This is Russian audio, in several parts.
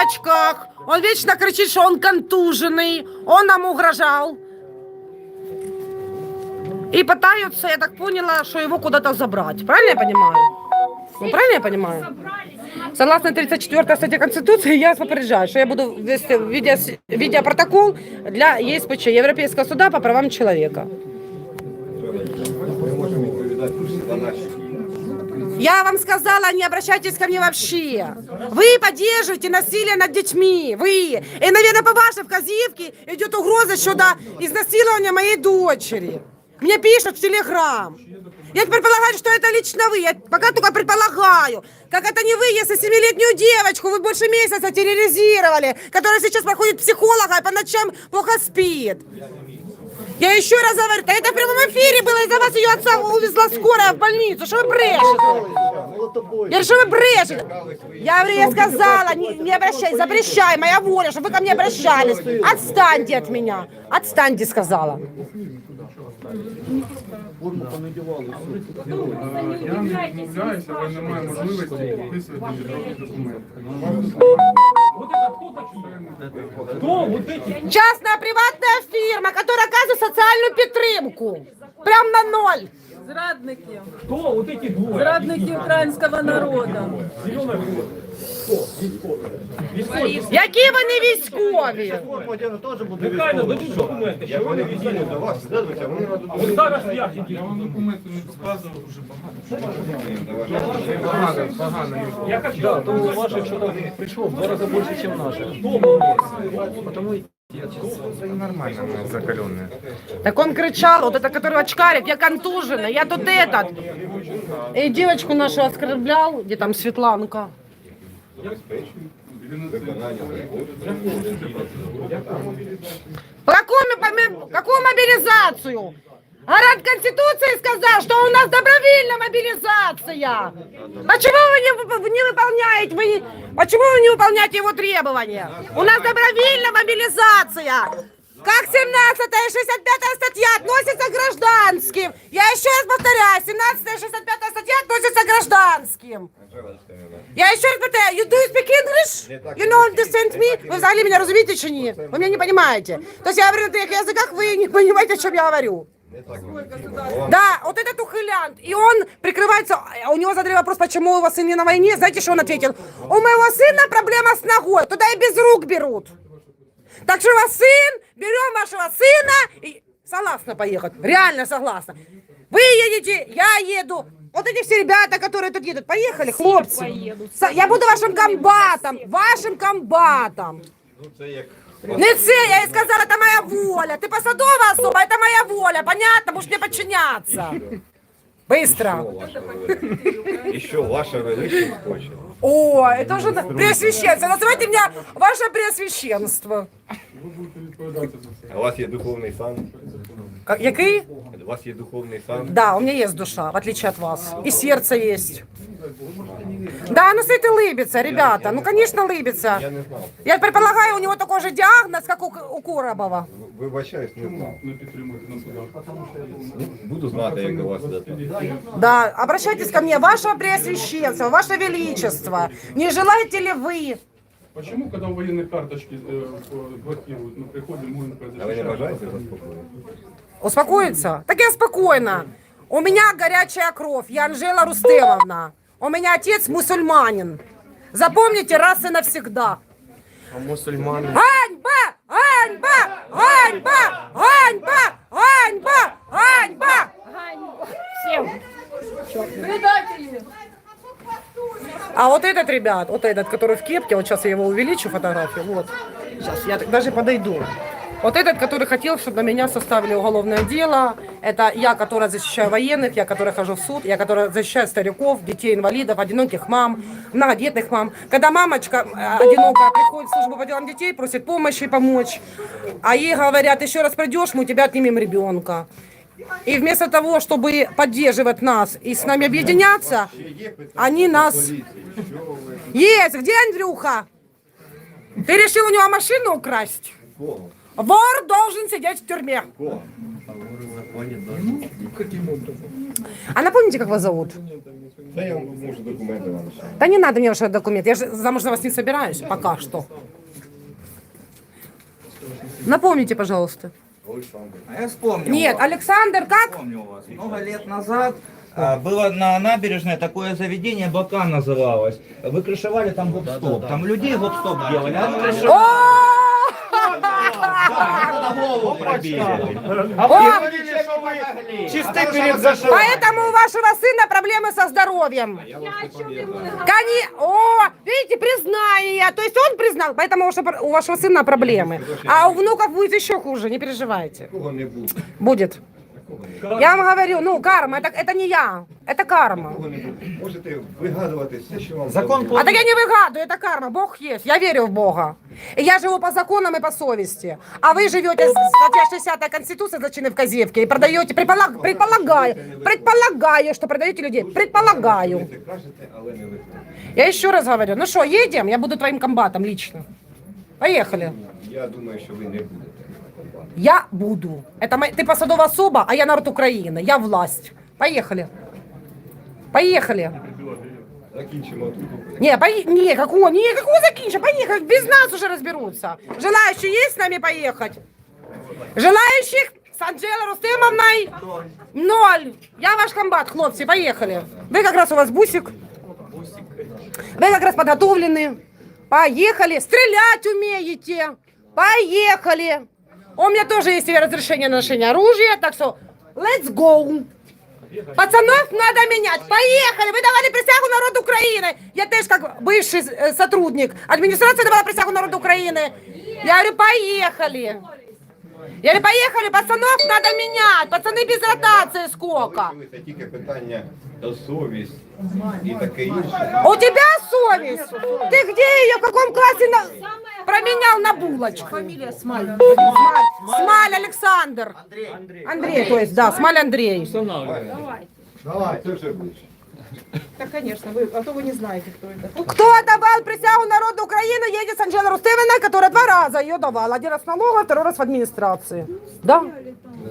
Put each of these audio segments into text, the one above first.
очках. Он вечно кричит, что он контуженный. Он нам угрожал. И пытаются, я так поняла, что его куда-то забрать. Правильно я понимаю? Ну, правильно я понимаю? Согласно 34 статье Конституции, я вас попереджаю, что я буду вести видео, видеопротокол для ЕСПЧ, Европейского суда по правам человека. Ми можемо відповідати за наші дії. я вам сказала, не обращайтесь ко мне вообще. Вы поддерживаете насилие над детьми. Вы. И, наверное, по вашей вказівке идет угроза щодо изнасилования моей дочери. Мне пишут в Телеграм. Я теперь полагаю, что это лично вы. Я пока только предполагаю. Как это не вы, если семилетнюю девочку вы больше месяца терроризировали, которая сейчас проходит психолога и по ночам плохо спит. Я еще раз говорю, это эфире было, из-за вас ее отца увезла скорая в больницу. Что вы брешете? Я говорю, что вы брешете? Я говорю, я сказала, не, не обращай, запрещай, моя воля, чтобы вы ко мне обращались. Отстаньте от меня. Отстаньте, сказала. Я не відмовляюся, але немає можливості підписувати державні документи. Частная приватная фирма, которая оказывает социальную підтримку. Прям на ноль. Зрадники. Хто от эти двоє? Зрадники українського народу. Які вони військові? Громадяни теж будуть Нехай військові. нададуть документи, що Як вони вони візьмуть. підійдуть до вас, слідуйте, вони нададуть. От зараз як які? Я вам документи не показував вже багато. Погано, погано. Я хочу. Да, то ваших что-то пришло в два раза больше, чем наших. Потому и Це нормально, ми закалені. Так он кричал, вот это, который очкарик, я контужена, я тут этот. И девочку нашу оскорблял, где там Светланка. Какую, моби- какую мобилизацию? Гарант Конституции сказал, что у нас добровольная мобилизация. Почему вы не, не выполняете, вы почему вы не выполняете его требования? У нас добровольная мобилизация. Как 17 и 65 статья относится к гражданским. Я еще раз повторяю, 17 и 65 статья относится к гражданским. Я еще раз повторяю, you do you speak English? You know understand me? Вы взагалі мене розумієте чи ні? Ви мене не понимаете. То есть я говорю на таких языках, вы не понимаете, о чем я говорю. Да, вот этот ухилянт. И он прикрывается, а у него задали вопрос, почему у его сын не на войне. Знаете, что он ответил? У моего сына проблема с ногой, туда и без рук берут. Так что у вас сын, берем вашего сына и согласна поехать. Реально согласна. Вы едете, я еду. Вот эти все ребята, которые тут едут, поехали, хлопцы. Со- Я буду вашим комбатом, вашим комбатом. Ну, це як Не це, я їй сказала, це моя воля. Ти посадова особа, це моя воля. Понятно, будеш мені підчиняться. Быстро. ваша величність. І що ваша величність хоче? О, это уже преосвященство. Называйте меня ваше преосвященство. Ви будете відповідати за це. А у вас є духовний сан? Ка- Який? У вас є духовний сан? Да, у меня есть душа, в отличие от вас. И сердце есть. Да, ну стоит и лыбится, ребята. Ну, конечно, лыбится. Я не знав. Я предполагаю, у него такой же диагноз, как у, у Коробова. Вибачаюсь, не знав. Не підтримуєте на судах. Буду знати, як до вас дати. Да, обращайтесь ко мне, ваше преосвященство, ваше величество. Не желаете ли вы? Почему, когда военные карточки э, блокируют, мы приходим, мы А ви не бажаєте заспокоїти? Успокоиться? Так я спокойно. У меня горячая кровь, я Анжела Рустемовна. У меня отец мусульманин. Запомните раз и навсегда. А мусульмане? Ганьба! Ганьба! Ганьба! Ганьба! Ганьба! Ганьба! Предатели. А вот этот, ребят, вот этот, который в кепке, вот сейчас я его увеличу фотографию, вот. Сейчас я даже подойду. Вот этот, который хотел, чтобы на меня составили уголовное дело, это я, которая защищаю военных, я, которая хожу в суд, я, которая защищаю стариков, детей, инвалидов, одиноких мам, многодетных мам. Когда мамочка э, одинокая приходит в службу по делам детей, просит помощи помочь, а ей говорят, еще раз придешь, мы у тебя отнимем ребенка. И вместо того, чтобы поддерживать нас и с нами объединяться, они нас... Есть! Где Андрюха? Ты решил у него машину украсть? Вор должен сидеть в тюрьме. А напомните, как вас зовут? Та я вам можу документи вам. Да не надо мне ваши документы, я же замуж за вас не собираюсь пока что. Напомните, пожалуйста. А я вспомнил. Нет, вас. Александр, как? Помню вас. Много лет назад а, было на набережной такое заведение, Бакан называлось. Вы крышевали там гоп-стоп. Там людей гоп-стоп делали, а вы голову пробили. Чисты перед зашел. Поэтому у вашего сына проблемы со здоровьем. Кони... О, видите, признание. То есть он признал, поэтому у вашего- сына проблемы. А у внуков будет еще хуже, не переживайте. Будет. Я вам говорю, ну, карма, это, это не я, это карма. Можете вигадувати все, що вам Закон. А так я не выгадываю, это карма, Бог есть, я верю в Бога. И я живу по законам и по совести. А вы живете, статья 60 Конституции, зачины в Козевке, и продаете, предполаг- предполагаю, предполагаю, что продаете людей, предполагаю. Ви це кажете, але не виконуєте. Я еще раз говорю, ну что, едем, я буду твоим комбатом лично. Поехали. Я думаю, що ви не будете. Я буду. Это моя- ты посадова особа, а я народ Украины. Я власть. Поехали. Поехали. Закінчимо. Не, пое... не, какого, не, какого закинча, поехали, без нас уже разберутся. Желающие есть с нами поехать? Желающих с Анжелой Рустемовной? Ноль. Я ваш комбат, хлопцы, поехали. Вы как раз у вас бусик. Вы как раз подготовлены. Поехали. Стрелять умеете. Поехали. У меня тоже есть разрешение на ношение оружия, так что let's go. Пацанов надо менять. Поехали! Вы давали присягу народу України. Я теж как бывший э, сотрудник администрации давала присягу народу України. Я говорю, поехали. Я говорю, поехали, пацанов надо менять. Пацаны без ротации сколько. Це тільки питання до совість і таке інше. У тебя совесть? Ты где ее, в каком классе на... променял на булочку? Фамилия Смаль. Смаль Александр. Андрей. Андрей, то есть, да, Смаль Андрей. Давай. Це вже буде. Кто давал присягу народу Украины, едет с Анжелой Рустемовной, которая два раза ее давала. Один раз в налоговой, второй раз в администрации. Да.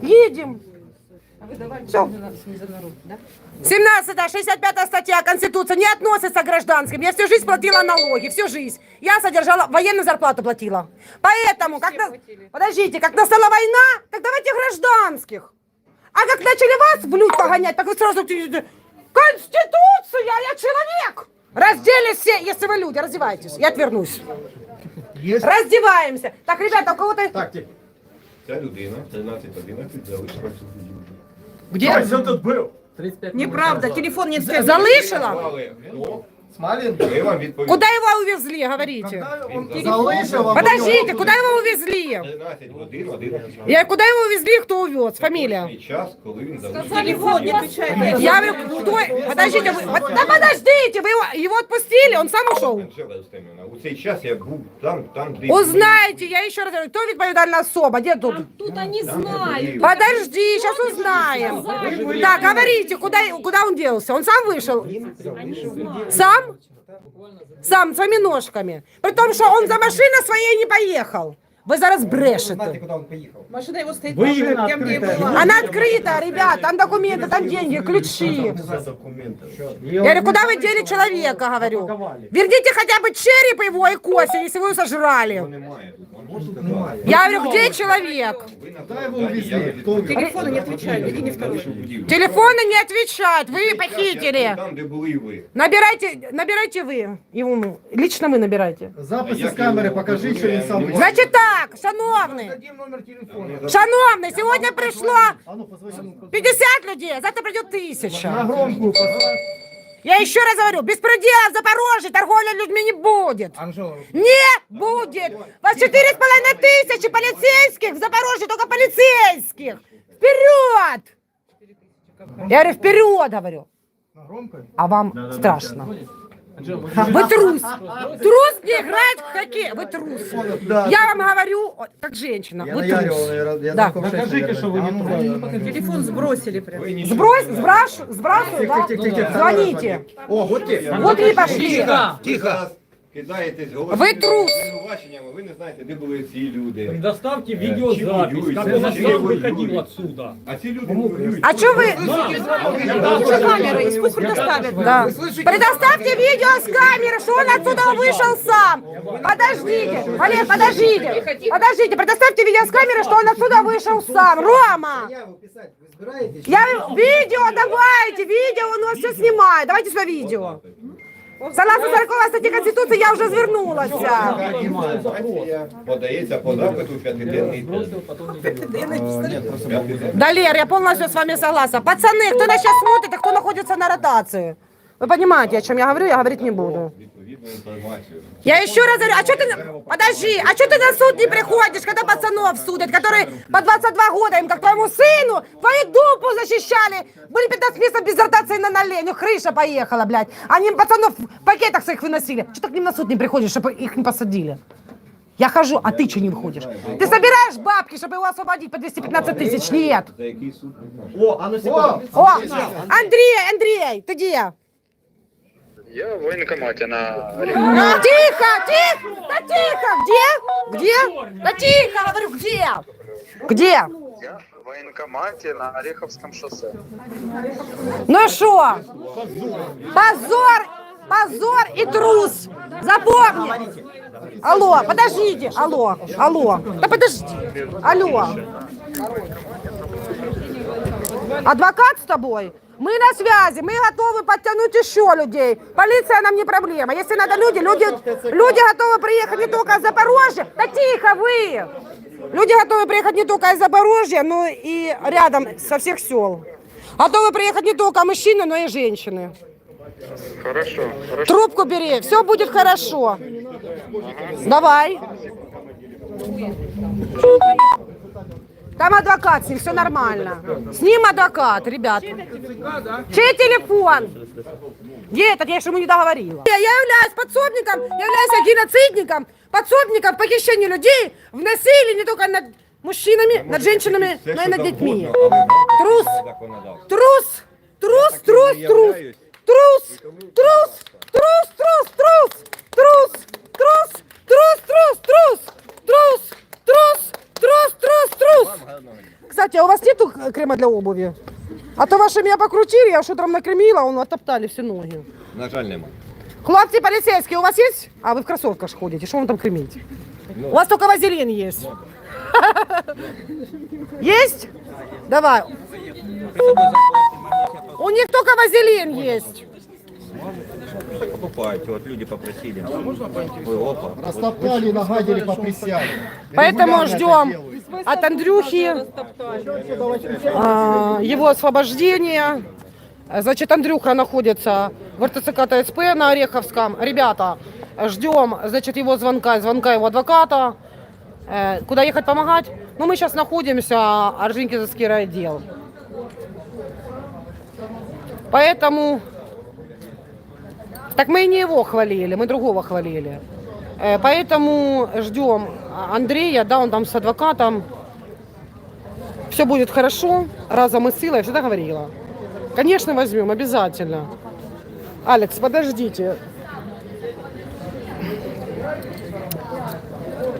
Едем. Все. 17 65 статья Конституции не относится к гражданским. Я всю жизнь платила налоги, всю жизнь. Я содержала, военную зарплату платила. Поэтому, как на- подождите, как настала война, так давайте гражданских. А как начали вас в люд погонять, так вы сразу... Конституция, я человек! Разделись все, если вы люди, раздевайтесь. Я отвернусь. Раздеваемся. Так, ребята, у кого-то... Ця людина, 13-11, залишилася в будівлі. Где? Кто тут был? Неправда, телефон не Залышила? Але хто? Смолин. Ми вам відповіли. Куда его увезли, говорите? Залышил. а Подождите, куда его увезли? 13 годин, 11 Я куда его увезли, кто увез? Фамилия? Цей час, коли він залишився. Телефон не отвечает. Я говорю, кто? Подождите, вы... вот- да подождите, вы его, его отпустили, он сам ушел. Анжела Устемівна, у цей час я був там, там, де... Узнаете, я еще раз говорю, кто відповідальна особа, где тут? Тут они Там, де знают. були- Подожди, сейчас узнаем. Так, говорите, куда, куда он делся? Он сам вышел? Сам? Сам, своими ножками. При том, что он за машиной своей не поехал. Вы зараз брешете. Машина его стоит Выявлена там, где открытая. была. Она открыта, ребят, там документы, там деньги, ключи. Я говорю, куда вы дели человека, говорю? Верните хотя бы череп его и кости, если вы его Його сожрали. немає тут, Я говорю, где человек? Телефоны не отвечают, второй. Телефоны не отвечают, вы похитили. Там, де були ви. Набирайте, набирайте вы, его, лично вы набирайте. Записи с камеры покажи, что он сам. Значит так, шановний, Дадим номер телефона. шановний, сегодня пришло А ну, позвони. 50 людей, а завтра придет На тысяча. громкую позвони. Я еще раз говорю, беспредела в Запорожье, торговля людьми не будет. Анжела. Не будет! Вас четыре с половиной тысячи полицейских в Запорожье, только полицейских! Вперед! Я говорю, вперед, говорю. А вам страшно. Вы трус. Трус не играет в хоккей. Вы трус. Я вам говорю, как женщина, вы трус. Да. Докажите, что вы не трус. Телефон сбросили прям. Сбрось, сбрашу, сбрасываю, да? Звоните. О, вот те. Вот и пошли. Тихо. кидаєтесь Ви трус. звинуваченнями, ви не знаєте, де були ці люди. Предоставьте Чи видеозапись, воюють, как чи он воюють. сам выходил отсюда. А ці люди воюють. А что вы... Камеры, и пусть предоставят. Да. Предоставьте видео с камеры, что он отсюда вышел сам. Подождите, Олег, подождите. Подождите, предоставьте видео с камеры, что он отсюда вышел сам. Рома! Я видео, давайте, видео, он у нас все снимает. Давайте сюда видео. Согласно 40 статті Конституції я вже звернулася. Подається по запиту п'ятиденний. Да, Лер, я полностью с вами согласна. Пацаны, кто нас сейчас смотрит, а кто находится на ротации? Вы понимаете, о чем я говорю, я говорить не буду. Відповідну інформацію. Я еще раз говорю, а что ты, на- подожди, а что ты на суд не приходишь, когда пацанов судят, которые по 22 года, им как твоему сыну, твою дупу защищали, были 15 месяцев без ротации на ноле, ну крыша поехала, блядь. Они пацанов в пакетах своих выносили. Что ты к ним на суд не приходишь, чтобы их не посадили? Я хожу, а ты что не выходишь? Ты собираешь бабки, чтобы его освободить по 215 тысяч? Нет. За який суд? О, Андрей, Андрей, ты где? Я в военкомате на Тихо, тихо, да тихо, где? Где? Да тихо, говорю, где? Где? Я в военкомате на Ореховском шоссе. Ну что? Позор, позор и трус. Запомни. Алло, подождите, алло, алло. Да подожди, алло. Адвокат с тобой? Мы на связи, мы готовы подтянуть еще людей. Полиция нам не проблема. Если надо люди, люди, люди готовы приехать не только из Запорожья. Да тихо вы! Люди готовы приехать не только из Запорожья, но и рядом со всех сел. Готовы приехать не только мужчины, но и женщины. Хорошо, хорошо. Трубку бери, все будет хорошо. Давай. Там адвокат с ним, все нормально. С ним адвокат, ребят. Чей телефон? Где этот? Я же ему не договорила. Я являюсь подсобником, являюсь геноцидником, подсобником в похищении людей, в насилии не только над мужчинами, над женщинами, Все, но и над детьми. Трус. Трус! Трус, трус, трус! Трус! Трус! Трус, трус, трус! Трус! Трус! Трус, трус, трус! Трус! Трус! Трус, трус, трус! Кстати, а у вас нету крема для обуви? А то ваши меня покрутили, я что там накремила, он оттоптали все ноги. На жаль, нема. Хлопцы полицейские, у вас есть? А вы в кроссовках ж ходите, что вам там кремить? У вас только вазелин есть. Есть? Давай. У них только вазелин есть. Покупайте, от люди попросили. Ой, опа. Растоптали, нагадили по присяге. Поэтому ждем от Андрюхи а, его освобождения. Значит, Андрюха находится в РТЦК ТСП на Ореховском. Ребята, ждем, значит, его звонка, звонка его адвоката. Э, Куда ехать помогать? Ну, мы сейчас находимся, Орджоникидзевский райотдел. Поэтому... Так мы и не его хвалили, мы другого хвалили. Э, Поэтому ждем Андрея, да, он там с адвокатом. Все будет хорошо, разом и силой, я всегда говорила. Конечно, возьмем, обязательно. Алекс, подождите.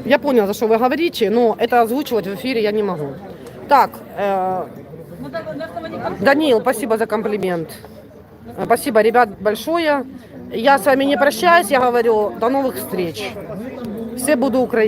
Я поняла, за что вы говорите, но это озвучивать в эфире я не могу. Так, э, Данил, спасибо за комплимент. Э, Спасибо, ребят, большое. Я с вами не прощаюсь, я говорю, до новых встреч. Все буду Украине.